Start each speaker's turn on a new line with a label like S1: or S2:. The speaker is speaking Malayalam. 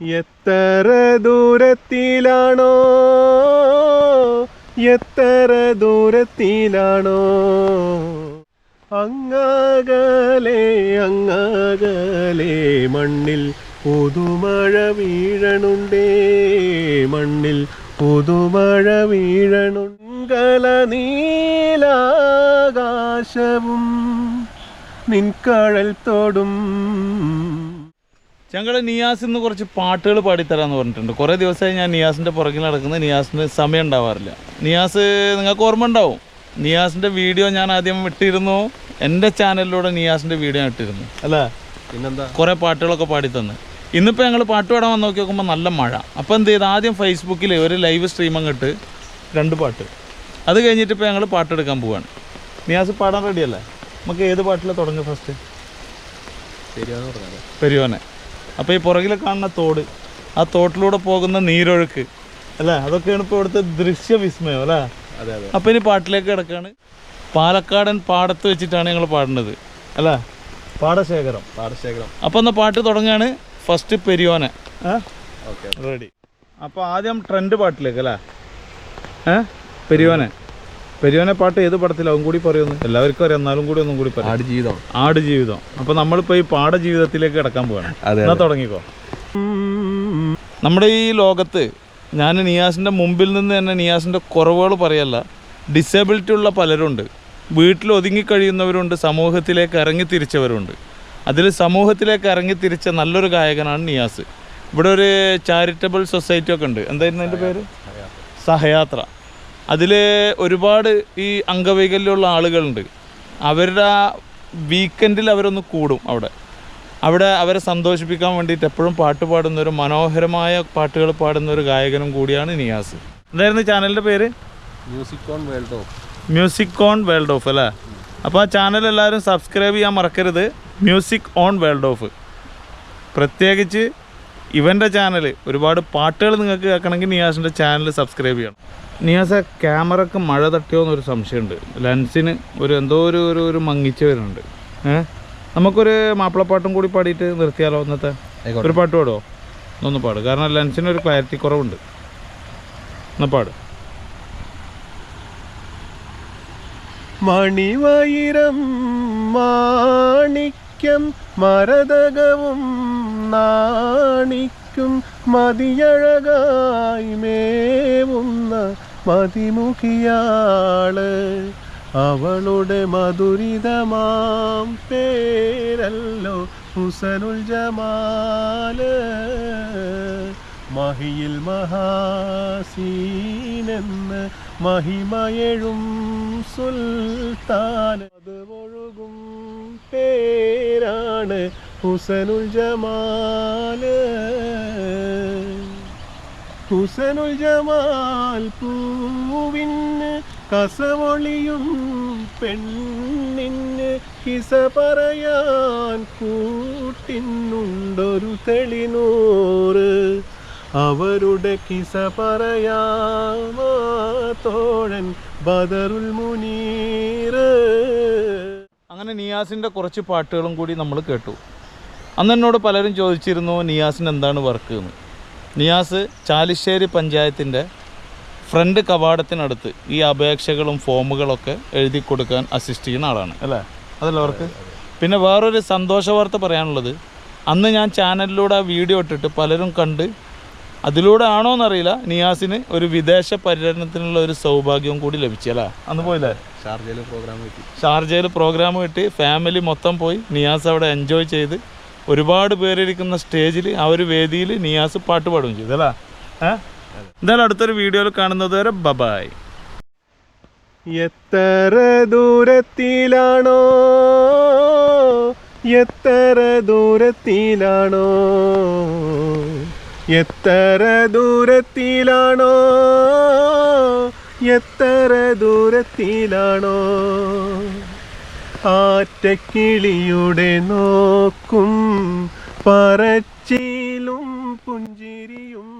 S1: എത്ര ദൂരത്തിലാണോ? എത്ര ദൂരത്തിലാണോ? അങ്ങകലെ അങ്ങകലെ മണ്ണിൽ പുതുമഴ വീഴണുണ്ടേ. മണ്ണിൽ പുതുമഴ വീഴണുങ്കല നീലാകാശവും നിൻകഴൽ തോടും.
S2: ഞങ്ങൾ നിയാസ് ഇന്ന് കുറച്ച് പാട്ടുകൾ പാടിത്തരാന്ന് പറഞ്ഞിട്ടുണ്ട്. കുറേ ദിവസമായി ഞാൻ നിയാസിന്റെ പുറകിൽ നടക്കുന്നത്. നിയാസിന് സമയം ഉണ്ടാവാറില്ല. നിയാസ് നിങ്ങൾക്ക് ഓർമ്മ ഉണ്ടാവും. നിയാസിന്റെ വീഡിയോ ഞാൻ ആദ്യം ഇട്ടിരുന്നു. എന്റെ ചാനലിലൂടെ നിയാസിന്റെ വീഡിയോ ഇട്ടിരുന്നു. അല്ലേ?
S1: പിന്നെന്താ?
S2: കുറേ പാട്ടുകളൊക്കെ പാടിത്തന്ന്. ഇന്നിപ്പോൾ ഞങ്ങൾ പാട്ട് പാടാൻ വന്ന് നോക്കി നോക്കുമ്പോൾ നല്ല മഴ. അപ്പോൾ എന്ത് ചെയ്ത്? ആദ്യം ഫേസ്ബുക്കിൽ ഒരു ലൈവ് സ്ട്രീം അങ്ങോട്ട് രണ്ട് പാട്ട്. അത് കഴിഞ്ഞിട്ട് ഇപ്പോൾ ഞങ്ങൾ പാട്ടെടുക്കാൻ പോവാണ്. നിയാസ് പാടാൻ റെഡിയല്ലേ നമുക്ക് ഏത് പാട്ടിലാണ് തുടങ്ങുക ഫസ്റ്റ് പെരുവനെ. അപ്പോൾ ഈ പുറകിൽ കാണുന്ന തോട് ആ തോട്ടിലൂടെ പോകുന്ന നീരൊഴുക്ക് അല്ലേ? അതൊക്കെയാണ് ഇപ്പോൾ ഇവിടുത്തെ ദൃശ്യവിസ്മയം അല്ലേ?
S1: അതെ അതെ.
S2: അപ്പോൾ ഇനി പാട്ടിലേക്ക് കിടക്കാണ്. പാലക്കാടൻ പാടത്ത് വെച്ചിട്ടാണ് ഞങ്ങൾ പാടുന്നത് അല്ലേ? പാടശേഖരം
S1: പാടശേഖരം.
S2: അപ്പോൾ എന്നാൽ പാട്ട് തുടങ്ങുകയാണ് ഫസ്റ്റ് പെരിയോനെ.
S1: ഓക്കെ
S2: റെഡി അപ്പോൾ ആദ്യം ട്രെൻഡ് പാട്ടിലേക്ക് അല്ലേ? ഏ? പെരിയോനെ. പെരിയോനെ പാട്ട് ഏത് പടത്തിലാവും കൂടി പറയുന്നു. എല്ലാവർക്കും അറിയാം. എന്നാലും കൂടി ഒന്നും കൂടി പറയാം.
S1: ആട് ജീവിതം.
S2: ആട് ജീവിതം. അപ്പോൾ നമ്മളിപ്പോ ഈ പാട ജീവിതത്തിലേക്ക് കിടക്കാൻ പോവാണ്.
S1: അതെ
S2: എന്നാ തുടങ്ങിക്കോ. നമ്മുടെ ഈ ലോകത്ത് ഞാൻ നിയാസിന്റെ മുമ്പിൽ നിന്ന് തന്നെ നിയാസിന്റെ കുറവുകൾ പറയല്ല. ഡിസേബിലിറ്റി ഉള്ള പലരുണ്ട്. വീട്ടിൽ ഒതുങ്ങി കഴിയുന്നവരുണ്ട്. സമൂഹത്തിലേക്ക് ഇറങ്ങി തിരിച്ചവരുണ്ട്. അതിൽ സമൂഹത്തിലേക്ക് ഇറങ്ങി തിരിച്ച നല്ലൊരു ഗായകനാണ് നിയാസ്. ഇവിടെ ഒരു ചാരിറ്റബിൾ സൊസൈറ്റി ഒക്കെ ഉണ്ട്. എന്തായിരുന്നു അതിന്റെ പേര്? സഹയാത്ര. അതിൽ ഒരുപാട് ഈ അംഗവൈകല്യമുള്ള ആളുകളുണ്ട്. അവരുടെ വീക്കെൻഡിൽ അവരൊന്ന് കൂടും അവിടെ. അവിടെ അവരെ സന്തോഷിപ്പിക്കാൻ വേണ്ടിയിട്ട് എപ്പോഴും പാട്ട് പാടുന്ന ഒരു മനോഹരമായ പാട്ടുകൾ പാടുന്ന ഒരു ഗായകനും കൂടിയാണ് നിയാസ്. എന്തായിരുന്നു ചാനലിന്റെ പേര്?
S1: Music on world of
S2: music on world of അല്ലേ? അപ്പോൾ ആ ചാനൽ എല്ലാവരും സബ്സ്ക്രൈബ് ചെയ്യാൻ മറക്കരുത്. മ്യൂസിക് ഓൺ വേൾഡ് ഓഫ് പ്രത്യേകിച്ച് ഇവന്റെ ചാനൽ ഒരുപാട് പാട്ടുകൾ നിങ്ങൾക്ക് കേൾക്കണമെങ്കിൽ നിയാസിന്റെ ചാനൽ സബ്സ്ക്രൈബ് ചെയ്യണം. നിയാസ ക്യാമറക്ക് മഴ തട്ടിയോ എന്നൊരു സംശയമുണ്ട്. ലെൻസിന് ഒരു എന്തോ ഒരു ഒരു ഒരു മങ്ങിച്ച വരുന്നുണ്ട്. ഏഹ് നമുക്കൊരു മാപ്പിളപ്പാട്ടും കൂടി പാടിയിട്ട് നിർത്തിയാലോ ഇന്നത്തെ? ഒരു പാട്ട് പാടോ ഒന്ന് പാട്. കാരണം ലെൻസിന് ഒരു ക്ലാരിറ്റി കുറവുണ്ട്. ഒന്ന് പാട്.
S1: മണിവൈരം മാണിക്യം മരതകവും നാണിക്കും മതിയഴകായി മേവുന്ന മതിമുഖിയാൾ. അവളുടെ മധുരിതമാം പേരല്ലോ ഹുസനുൽ ജമാൽ. മഹിയിൽ മഹാസീനെന്ന് മഹിമയഴും സുൽത്താൻ അത് ഒഴുകും പേരാണ് ഹുസനുൽ ജമാൽ. ഹുസനുൽ ജമാൽ പൂവിന് കസവൊളിയും പെണ്ണിന് കിസ പറയാൻ കൂട്ടിനുണ്ടൊരു തെളിനൂറ്. അവരുടെ കിസ പറയാൻ തോഴൻ ബദറുൽ മുനീറ്.
S2: അങ്ങനെ നിയാസിന്റെ കുറച്ച് പാട്ടുകളും കൂടി നമ്മൾ കേട്ടു. അന്ന് എന്നോട് പലരും ചോദിച്ചിരുന്നു നിയാസിന് എന്താണ് വർക്ക് എന്ന് നിയാസ് ചാലിശ്ശേരി പഞ്ചായത്തിന്റെ ഫ്രണ്ട് കവാടത്തിനടുത്ത് ഈ അപേക്ഷകളും ഫോമുകളൊക്കെ എഴുതി കൊടുക്കാൻ അസിസ്റ്റ് ചെയ്യുന്ന ആളാണ് അല്ലേ? അതല്ല വർക്ക് പിന്നെ വേറൊരു സന്തോഷ വാർത്ത പറയാനുള്ളത് അന്ന് ഞാൻ ചാനലിലൂടെ ആ വീഡിയോ ഇട്ടിട്ട് പലരും കണ്ട് അതിലൂടെ ആണോ എന്നറിയില്ല നിയാസിന് ഒരു വിദേശ പര്യടനത്തിനുള്ള ഒരു സൗഭാഗ്യവും കൂടി ലഭിച്ചു അല്ലേ? അന്ന് പോയില്ലേ?
S1: ഷാർജയിൽ പ്രോഗ്രാം കിട്ടി.
S2: ഷാർജയിൽ പ്രോഗ്രാം കിട്ടി. ഫാമിലി മൊത്തം പോയി. നിയാസ് അവിടെ എൻജോയ് ചെയ്ത് ഒരുപാട് പേരിരിക്കുന്ന സ്റ്റേജിൽ ആ ഒരു വേദിയിൽ നിയാസ് പാട്ട് പാടുകയും ചെയ്തു അല്ലേ? ഏഹ് എന്തായാലും അടുത്തൊരു വീഡിയോയിൽ കാണുന്നത് വരെ ബബായ്.
S1: എത്ര ദൂരത്തിലാണോ? എത്ര ദൂരത്തിലാണോ? എത്ര ദൂരത്തിലാണോ? എത്ര ദൂരത്തിലാണോ? ആറ്റക്കിളിയുടെ നോക്കും പറച്ചിലും പുഞ്ചിരിയും